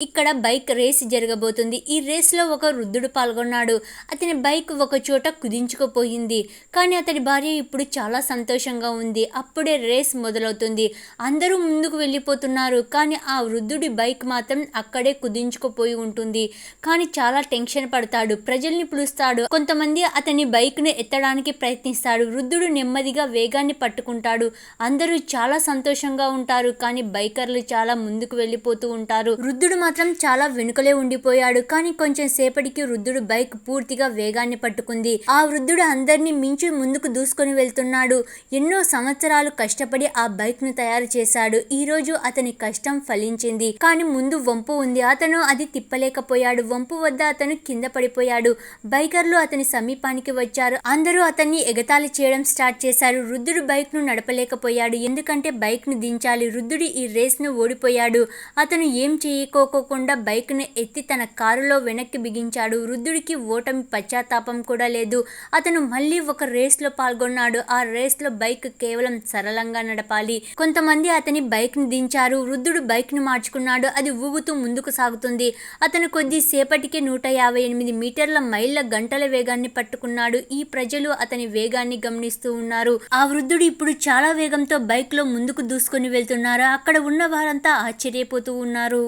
ఇక్కడ bike race జరగబోతుంది. ఈ రేస్లో ఒక వృద్ధుడు పాల్గొన్నాడు. అతని బైక్ ఒక చోట కుదించుకుపోయింది. కానీ అతడి భార్య ఇప్పుడు చాలా సంతోషంగా ఉంది. అప్పుడే రేస్ మొదలవుతుంది. అందరూ ముందుకు వెళ్ళిపోతున్నారు. కానీ ఆ వృద్ధుడి బైక్ మాత్రం అక్కడే కుదించుకుపోయి ఉంటుంది. కానీ చాలా టెన్షన్ పడతాడు. ప్రజల్ని పిలుస్తాడు. కొంతమంది అతని బైక్ని ఎత్తడానికి ప్రయత్నిస్తాడు. వృద్ధుడు నెమ్మదిగా వేగాన్ని పట్టుకుంటాడు. అందరూ చాలా సంతోషంగా ఉంటారు. కానీ బైకర్లు చాలా ముందుకు వెళ్ళిపోతూ ఉంటారు. వృద్ధుడు మాత్రం చాలా వెనుకలే ఉండిపోయాడు. కానీ కొంచెం సేపటికి వృద్ధుడు బైక్ పూర్తిగా వేగాన్ని పట్టుకుంది. ఆ వృద్ధుడు అందరినీ మించి ముందుకు దూసుకొని వెళ్తున్నాడు. ఎన్నో సంవత్సరాలు కష్టపడి ఆ బైక్ను తయారు చేశాడు. ఈ రోజు అతని కష్టం ఫలించింది. కానీ ముందు వంపు ఉంది. అతను అది తిప్పలేకపోయాడు. వంపు వద్ద అతను కింద పడిపోయాడు. బైకర్లు అతని సమీపానికి వచ్చారు. అందరూ అతన్ని ఎగతాళి చేయడం స్టార్ట్ చేశారు. వృద్ధుడు బైక్ను నడపలేకపోయాడు. ఎందుకంటే బైక్ను దించాలి. వృద్ధుడు ఈ రేస్ను ఓడిపోయాడు. అతను ఏం చేయకోక బైక్ బైక్ను ఎత్తి తన కారులో వెనక్కి బిగించాడు. వృద్ధుడికి ఓటమి పశ్చాత్తాపం కూడా లేదు. అతను మళ్ళీ ఒక రేస్లో పాల్గొన్నాడు. ఆ రేస్లో బైక్ కేవలం సరళంగా నడపాలి. కొంతమంది అతని బైక్ని దించారు. వృద్ధుడు బైక్ను మార్చుకున్నాడు. అది ఊగుతూ ముందుకు సాగుతుంది. అతను కొద్దిసేపటికే నూట యాభై ఎనిమిది మీటర్ల మైళ్ళ గంటల వేగాన్ని పట్టుకున్నాడు. ఈ ప్రజలు అతని వేగాన్ని గమనిస్తూ ఉన్నారు. ఆ వృద్ధుడు ఇప్పుడు చాలా వేగంతో బైక్లో ముందుకు దూసుకొని వెళ్తున్నారు? అక్కడ ఉన్న వారంతా ఆశ్చర్యపోతూ ఉన్నారు.